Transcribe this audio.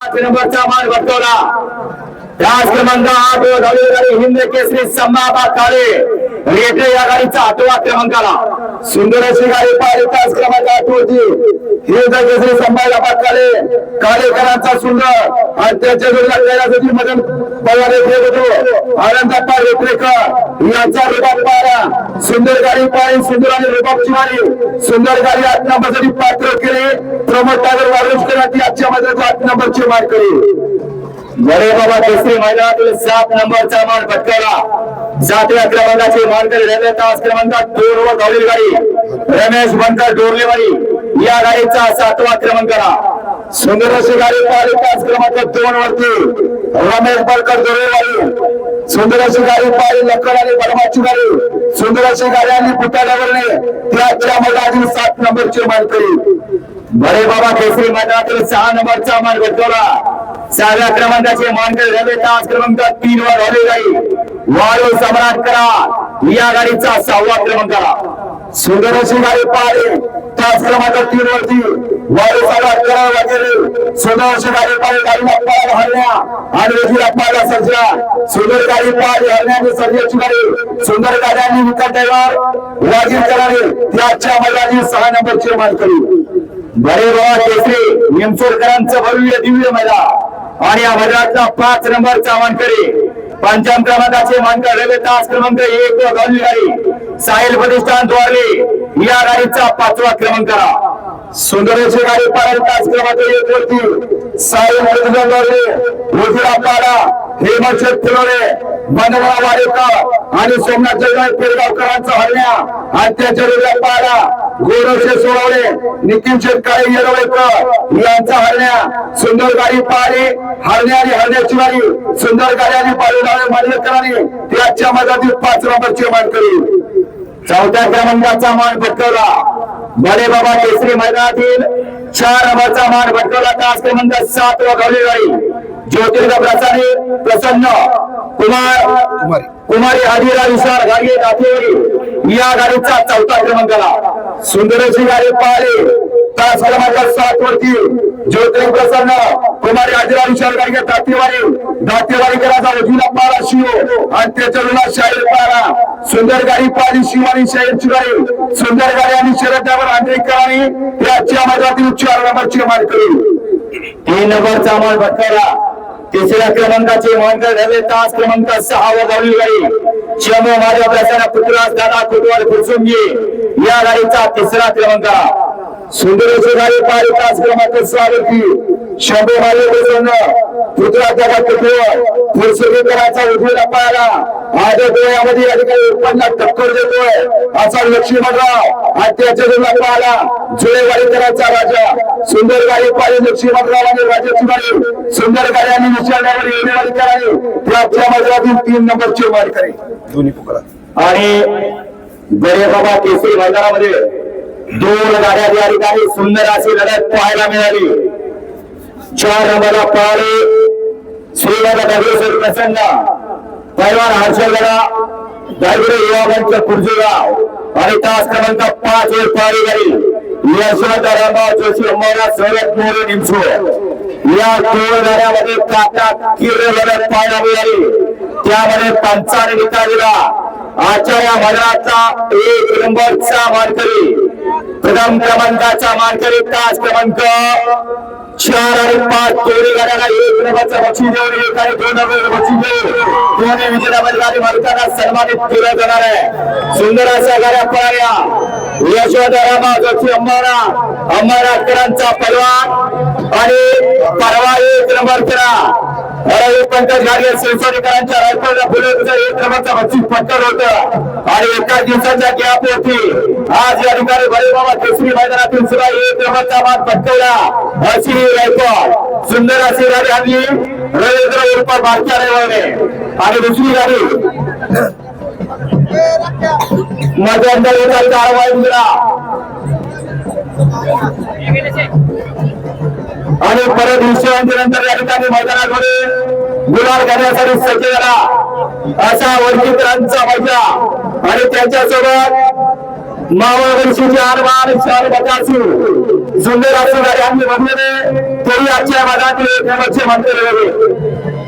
नंबरचा मान त्याच क्रमांक आठ गाडी हिंद केसरी संभाबा काळे रेटे या गाडीचा आठवा क्रमांकाला. सुंदर अशी गाडी पाहिली त्याच क्रमांक आठ होती हिंद केसरी संभाबा काळे काळेकरांचा सुंदर. आणि त्याच्या जोडीला कैलासजी मदन पवार येथे होतो. आनंदप्पा रेटरेकर यांचा रुबाब पारा सुंदर गाडी पाळी सुंदर आणि रुबाबची गाडी सुंदर गाडी आठ नंबरसाठी पात्र केले. प्रमोद टागर वारुष्करांची आजच्या मध्ये आठ नंबरचे मार केली. बरे बाबा केसरी मैदानातील सात नंबरचा मान पटकावला. सातव्या क्रमांकाचे मानकरी रेल्वे तास क्रमांकात दोन वर धावलेली गाडी. रमेश बनकर डोरलेवाडी. या गाडीचा सातवा क्रमांक क्रमांकाला. सुंदर अशी गाडी पाहिली तास क्रमांक दोन वरती. रमेश बनकर डोरलेवाडी सुंदर अशी गाडी पाहिली लक्कड आणि बडमाची गाडी. सुंदर अशी गाडी आणि पुटाडावरने त्याच्या मैदानातील सात नंबरची मानकरी. बरे बाबा केसरी मैदानातील सहा नंबरचा मान भेटवला सहाव्या क्रमांकाचे मानकरी रेल्वे तास क्रमांक तीन वर झाले जाईल. वाळू सम्राट करा. या गाडीचा सहावा क्रमांक सुंदर अशी गाडी पाहिली तास तीन वरती वाळू सम्राट वगैरे सुंदर गाडी पाळी गाडीला पाय हरण्या आणि उजवीला पायला सर्जा सुंदर गाडी पाहिली हरण्याने सज्जाची गाडी सुंदर गाड्यांनी विकत ड्रायव्हर वाजीर करावे. त्याच्या मैदानी सहा नंबरची मानकरी बरे बाबा केसरी निमसोडकरांचं भव्य दिव्य मैदान. आणि या मैदानातला पाच नंबरचा मानकरी. पंचम क्रमांकाचे मानकर रेल्वे तास क्रमांक एक व गावली गाडी साहिल प्रतिष्ठान द्वारले. या गाडीचा पाचवा क्रमांक सुंदरची गाडी पाहिजे तास क्रमांक एक वरती. साई प्रतिष्ठान द्वारले रोजिरा हेमचंद फुलोरे बंधना वाडेकर आणि सोमनाथ जगदाळ पेरगावकरांचा हरण्या आणि त्याच्या वेगळ्या पाडा गोरक्षे नितीन शेतकरी येरवळकर यांचा हरण्या सुंदर गाडी पाहिली हरण्या आणि हरण्याची गाडी सुंदर गाडी आणि पाळीदार मान्यकरांनी त्याच्या मधातील पाच नंबरची मान करी चौथ्या क्रमांकाचा मान पटकवला. बडे बाबा केसरी मैदानातील चार नंबरचा मान पटकवला तास क्रमांक सात व गावली गाडी ज्योतिर्ग प्रसाने प्रसन्न. कुमार कुमारी. हजीरा विशाल गाडगे दातेवाडी या गाडीचा चौथा क्रमांकाला. सुंदरशी गाडी पाहिली. तास क्रमांक सात वरती ज्योतिर्ग प्रसन्न. कुमारी हजीरा विशाल गाडगे दातेवाडी. दातेवाडी कराचा उजवीला पारा शिव. आणि त्याच्या रुला शाहीर पारा. सुंदर गाडी पाहिली शिव आणि शाहीरची गाडी सुंदर गाडी आणि शरदावर आंबेडकरांनी त्याच्या मैदानातील चार नंबरची मान करी. तीन नंबरचा मान भटकायला. तिसऱ्या क्रमांकाचे मानकर रेल्वे तास क्रमांक सहा व गावली गाडी. चमो माझ्या प्रसारा पुतळास दादा कुटवाल फुरसुंगी या गाडीचा तिसरा क्रमांक. सुंदरेची गाडी पाहिली तास शंभू माले बसवण पुतळा दादा कुटवाल उजवीला पाहिला आजच्या डोळ्यामध्ये या ठिकाणी उत्पन्न टक्कर देतोय असा लक्ष्मणराव जुळेवाडीकरांचा राजा सुंदर गाडी पाहिली लक्ष्मणराव आणि राजाची गाडी सुंदर गाड्यांनी विचारण्यावर येणेवाडीकरांनी आपल्या मैदानातील तीन नंबरची मार करी दोन्ही पुकारा आणि बरे बाबा केसरी बाजारामध्ये दोन गाड्या या ठिकाणी सुंदर अशी लढत पाहायला मिळाली. चार नंबरला पारे. श्रीवादा दगडूशेठ प्रसन्न. पैलवान हर्षगडा दायगिरे युवा मंच कुर्जेगाव. आणि तास क्रमांक पाच वर पाळी गाडी. यशवंत रामराव जोशी अंबाला सवलत मोरे निमसो. या दोन गाड्यामध्ये काटा किरण लढत पाहायला मिळाली. त्यामध्ये पंचाने निकाल दिला. आचार्य मंडळाचा एक नंबरचा मानकरी प्रथम क्रमांकाचा मानकरी तास क्रमांक चार आणि पाच. दोन्ही गाड्यांना एक नंबरचा बक्षीस देऊन एक आणि दोन नंबर बक्षीस देऊन दोन्ही गाडी मालकांना सन्मानित केलं जाणार आहे. सुंदर अशा गाड्या पळाल्या यशोधरामा जोशी अंबारा अंबाराकरांचा परवा आणि परवा एक नंबर करा रवी पंचायत गाडगे शिवसैनिकांच्या रायफलला फुलेचा एक नंबरचा पटकन होतं आणि एका दिवसाच्या गॅप होती आज या ठिकाणी बरे बाबा केसरी मैदानातून सुद्धा एक क्रमांचा मान पटकवला. अशी रायफल सुंदर अशी गाडी आणली. रवींद्र उर्फ बारक्या रेवाने आणि दुसरी गाडी. मध्यंतरीचा कारवाई आणि परत विश्रांतीनंतर या ठिकाणी मैदानाकडे गुलाल करण्यासाठी सज्ज झाला असा वंचितांचा मजा आणि त्यांच्यासोबत मावळ वर्षीचे आरमान शाल बकासू सुंदर अशी गाडी आम्ही बघलेले तरी आजच्या भागातील मंत्री